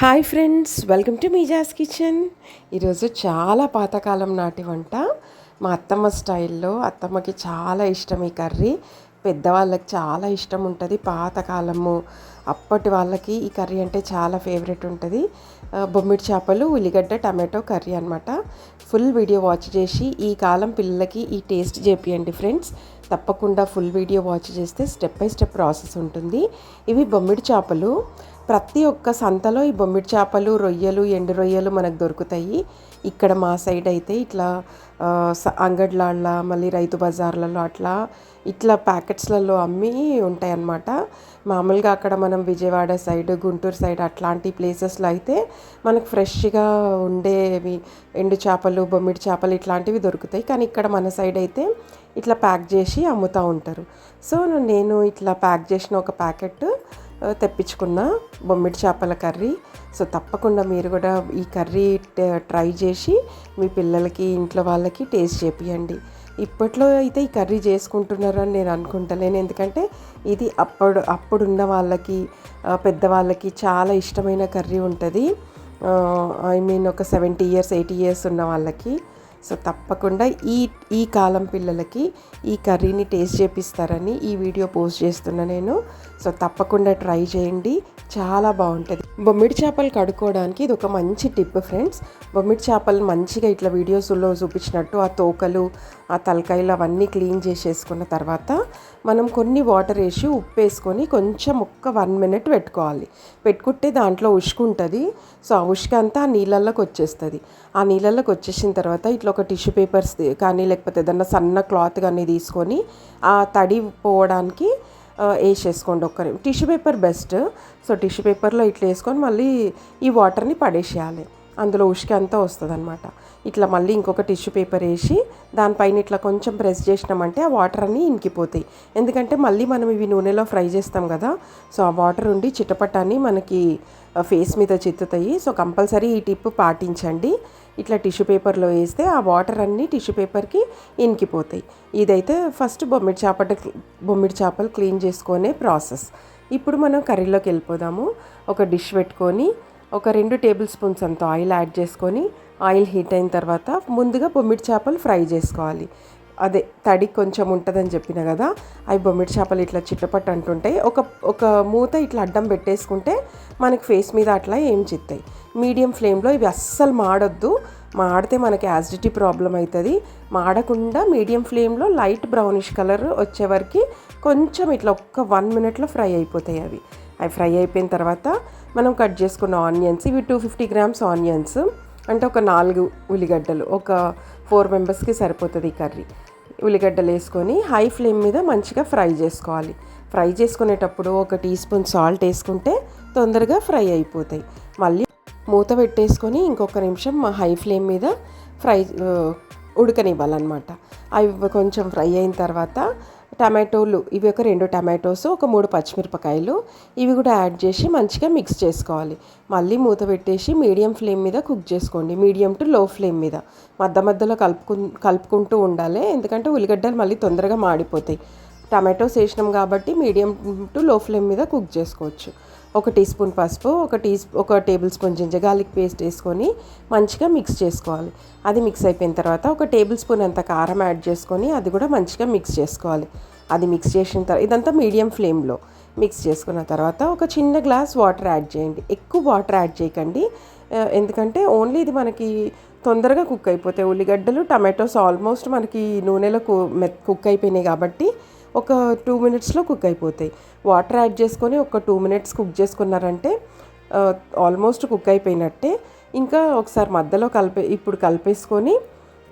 Hi friends welcome to మీజాస్ kitchen. ఈరోజు చాలా పాతకాలం నాటి వంట. మా అత్తమ్మ స్టైల్లో అత్తమ్మకి చాలా ఇష్టం ఈ కర్రీ. పెద్దవాళ్ళకి చాలా ఇష్టం ఉంటుంది పాతకాలము. అప్పటి వాళ్ళకి ఈ కర్రీ అంటే చాలా ఫేవరెట్ ఉంటుంది. బొమ్మిడి చేపలు ఉల్లిగడ్డ టమాటో కర్రీ అనమాట ఫుల్ వీడియో వాచ్ చేసి ఈ కాలం పిల్లలకి ఈ టేస్ట్ చేపియండి ఫ్రెండ్స్. తప్పకుండా ఫుల్ వీడియో వాచ్ చేస్తే స్టెప్ బై స్టెప్ ప్రాసెస్ ఉంటుంది. ఇవి బొమ్మిడి చేపలు. ప్రతి ఒక్క సంతలో ఈ బొమ్మిడి చేపలు రొయ్యలు ఎండు రొయ్యలు మనకు దొరుకుతాయి. ఇక్కడ మా సైడ్ అయితే ఇట్లా అంగడ్లాళ్ళ మళ్ళీ రైతు బజార్లలో అట్లా ఇట్లా ప్యాకెట్స్లలో అమ్మి ఉంటాయి అన్నమాట మామూలుగా అక్కడ మనం విజయవాడ సైడ్ గుంటూరు సైడ్ అట్లాంటి ప్లేసెస్లో అయితే మనకు ఫ్రెష్గా ఉండేవి ఎండు చేపలు బొమ్మిడి చేపలు ఇట్లాంటివి దొరుకుతాయి. కానీ ఇక్కడ మన సైడ్ అయితే ఇట్లా ప్యాక్ చేసి అమ్ముతూ ఉంటారు. సో నేను ఇట్లా ప్యాక్ చేసిన ఒక ప్యాకెట్ తెప్పించుకున్న బొమ్మిడి చేపల కర్రీ. సో తప్పకుండా మీరు కూడా ఈ కర్రీ ట్రై చేసి మీ పిల్లలకి ఇంట్లో వాళ్ళకి టేస్ట్ చేపియండి. ఇప్పట్లో అయితే ఈ కర్రీ చేసుకుంటున్నారని నేను అనుకుంటలేను. ఎందుకంటే ఇది అప్పుడు అప్పుడున్న వాళ్ళకి పెద్దవాళ్ళకి చాలా ఇష్టమైన కర్రీ ఉంటుంది. ఐ మీన్ ఒక సెవెంటీ ఇయర్స్ ఎయిటీ ఇయర్స్ ఉన్న వాళ్ళకి. సో తప్పకుండా ఈ ఈ కాలం పిల్లలకి ఈ కర్రీని టేస్ట్ చేపిస్తారని ఈ వీడియో పోస్ట్ చేస్తున్నా నేను. సో తప్పకుండా ట్రై చేయండి. చాలా బాగుంటుంది. బొమ్మిడి చేపలు కడుక్కోవడానికి ఇది ఒక మంచి టిప్ ఫ్రెండ్స్. బొమ్మిడి చేపలు మంచిగా ఇట్లా వీడియోస్లో చూపించినట్టు ఆ తోకలు ఆ తలకాయలు అవన్నీ క్లీన్ చేసేసుకున్న తర్వాత మనం కొన్ని వాటర్ వేసి ఉప్పు వేసుకొని కొంచెం ఒక్క వన్ మినిట్ పెట్టుకోవాలి. పెట్టుకుంటే దాంట్లో ఉష్కు ఉంటుంది. సో ఆ ఉష్క అంతా ఆ నీళ్ళల్లోకి వచ్చేస్తుంది. ఆ నీళ్ళల్లోకి వచ్చేసిన తర్వాత ఇట్లా ఒక టిష్యూ పేపర్స్ కానీ లేకపోతే ఏదన్నా సన్న క్లాత్ కానీ తీసుకొని ఆ తడి పోవడానికి వేసేసుకోండి ఒక్కరి tissue paper best. So tissue పేపర్లో ఇట్లా వేసుకొని మళ్ళీ ఈ వాటర్ని పడేసేయాలి. అందులో ఉష్క అంతా వస్తుంది అనమాట ఇట్లా మళ్ళీ ఇంకొక టిష్యూ పేపర్ వేసి దానిపైన ఇట్లా కొంచెం ప్రెస్ చేసినామంటే ఆ వాటర్ అన్నీ ఇంకిపోతాయి ఎందుకంటే మళ్ళీ మనం ఇవి నూనెలో ఫ్రై చేస్తాం కదా సో ఆ వాటర్ ఉండి చిటపటాన్ని మనకి ఫేస్ మీద చిత్తుతాయి. సో కంపల్సరీ ఈ టిప్ పాటించండి. ఇట్లా టిష్యూ పేపర్లో వేస్తే ఆ వాటర్ అన్నీ టిష్యూ పేపర్కి ఇంకిపోతాయి ఇదైతే ఫస్ట్ బొమ్మిడి చేపట బొమ్మిడి చేపలు క్లీన్ చేసుకునే ప్రాసెస్. ఇప్పుడు మనం కర్రీలోకి వెళ్ళిపోదాము. ఒక డిష్ పెట్టుకొని ఒక రెండు టేబుల్ స్పూన్స్ అంత ఆయిల్ యాడ్ చేసుకొని ఆయిల్ హీట్ అయిన తర్వాత ముందుగా బొమ్మిడి చేపలు ఫ్రై చేసుకోవాలి. అదే తడి కొంచెం ఉంటుందని చెప్పిన కదా అవి బొమ్మిడి చేపలు ఇట్లా చిట్టపట్టు అంటుంటాయి. ఒక ఒక మూత ఇట్లా అడ్డం పెట్టేసుకుంటే మనకి ఫేస్ మీద అట్లా ఏం చిత్తాయి. మీడియం ఫ్లేమ్లో ఇవి అస్సలు మాడొద్దు. మాడితే మనకి యాసిడిటీ ప్రాబ్లం అవుతుంది మాడకుండా మీడియం ఫ్లేమ్లో లైట్ బ్రౌనిష్ కలర్ వచ్చే వరకు కొంచెం ఇట్లా ఒక్క వన్ మినిట్లో ఫ్రై అయిపోతాయి అవి. అవి ఫ్రై అయిపోయిన తర్వాత మనం కట్ చేసుకున్న ఆనియన్స్ ఇవి టూ ఫిఫ్టీ గ్రామ్స్ ఆనియన్స్ అంటే ఒక నాలుగు ఉల్లిగడ్డలు ఒక ఫోర్ మెంబర్స్కి సరిపోతుంది ఈ కర్రీ. ఉల్లిగడ్డలు వేసుకొని హై ఫ్లేమ్ మీద మంచిగా ఫ్రై చేసుకోవాలి. ఫ్రై చేసుకునేటప్పుడు ఒక టీ స్పూన్ సాల్ట్ వేసుకుంటే తొందరగా ఫ్రై అయిపోతాయి. మళ్ళీ మూత పెట్టేసుకొని ఇంకొక నిమిషం మా హై ఫ్లేమ్ మీద ఫ్రై ఉడకనివ్వాలన్నమాట. అవి కొంచెం ఫ్రై అయిన తర్వాత టమాటోలు ఇవి ఒక రెండు టమాటోస్ ఒక మూడు పచ్చిమిరపకాయలు ఇవి కూడా యాడ్ చేసి మంచిగా మిక్స్ చేసుకోవాలి. మళ్ళీ మూత పెట్టేసి మీడియం ఫ్లేమ్ మీద కుక్ చేసుకోండి. మీడియం టు లో ఫ్లేమ్ మీద. మధ్య మధ్యలో కలుపుకు కలుపుకుంటూ ఉండాలి. ఎందుకంటే ఉల్లిగడ్డలు మళ్ళీ తొందరగా మాడిపోతాయి. టమాటోస్ వేసినాం కాబట్టి మీడియం టు లో ఫ్లేమ్ మీద కుక్ చేసుకోవచ్చు. ఒక టీ స్పూన్ పసుపు ఒక టీ ఒక tablespoon ginger garlic paste వేసుకొని మంచిగా మిక్స్ చేసుకోవాలి. అది మిక్స్ అయిపోయిన తర్వాత ఒక టేబుల్ స్పూన్ అంత కారం యాడ్ చేసుకొని అది కూడా మంచిగా మిక్స్ చేసుకోవాలి. అది మిక్స్ చేసిన తర్వాత ఇదంతా మీడియం ఫ్లేమ్లో మిక్స్ చేసుకున్న తర్వాత ఒక చిన్న గ్లాస్ వాటర్ యాడ్ చేయండి. ఎక్కువ వాటర్ యాడ్ చేయకండి. ఎందుకంటే ఓన్లీ ఇది మనకి తొందరగా కుక్ అయిపోతాయి. ఉల్లిగడ్డలు టమాటోస్ ఆల్మోస్ట్ మనకి నూనెలో కు కుక్ అయిపోయినాయి కాబట్టి ఒక టూ మినిట్స్లో కుక్ అయిపోతాయి. వాటర్ యాడ్ చేసుకొని ఒక టూ మినిట్స్ కుక్ చేసుకున్నారంటే ఆల్మోస్ట్ కుక్ అయిపోయినట్టే. ఇంకా ఒకసారి మధ్యలో కలిపే ఇప్పుడు కలిపేసుకొని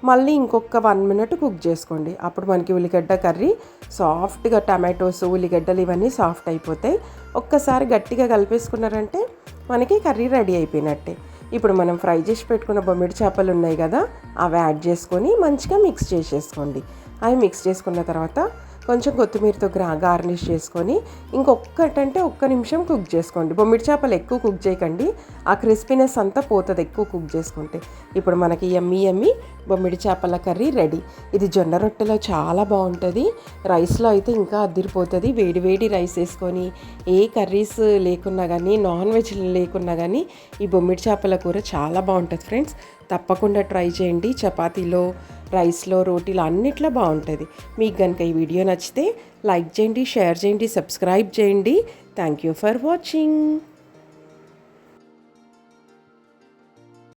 మళ్ళీ ఇంకొక వన్ మినిట్ కుక్ చేసుకోండి. అప్పుడు మనకి ఉల్లిగడ్డ కర్రీ సాఫ్ట్గా టమాటోస్ ఉల్లిగడ్డలు ఇవన్నీ సాఫ్ట్ అయిపోతాయి. ఒక్కసారి గట్టిగా కలిపేసుకున్నారంటే మనకి కర్రీ రెడీ అయిపోయినట్టే. ఇప్పుడు మనం ఫ్రై చేసి పెట్టుకున్న బొమ్మిడి చేపలు ఉన్నాయి కదా అవి యాడ్ చేసుకొని మంచిగా మిక్స్ చేసేసుకోండి. అవి మిక్స్ చేసుకున్న తర్వాత కొంచెం కొత్తిమీరతో గ్రా గార్నిష్ చేసుకొని ఇంకొక్కటంటే ఒక్క నిమిషం కుక్ చేసుకోండి. బొమ్మిడి చేపలు ఎక్కువ కుక్ చేయకండి. ఆ క్రిస్పీనెస్ అంతా పోతుంది ఎక్కువ కుక్ చేసుకుంటే. ఇప్పుడు మనకి ఎమ్మి ఎమ్మి బొమ్మిడి చేపల కర్రీ రెడీ. ఇది జొన్న రొట్టెలో చాలా బాగుంటుంది. రైస్లో అయితే ఇంకా అదిరిపోతుంది. వేడి వేడి రైస్ వేసుకొని ఏ కర్రీస్ లేకున్నా కానీ నాన్ వెజ్ లేకున్నా కానీ ఈ బొమ్మిడి చేపల కూర చాలా బాగుంటుంది ఫ్రెండ్స్. తప్పకుండా ట్రై చేయండి. చపాతీలో రైస్లో రోటీలో అన్నిట్లో బాగుంటుంది. మీకు కనుక ఈ వీడియో నచ్చితే లైక్ చేయండి షేర్ చేయండి సబ్స్క్రైబ్ చేయండి. Thank you for watching.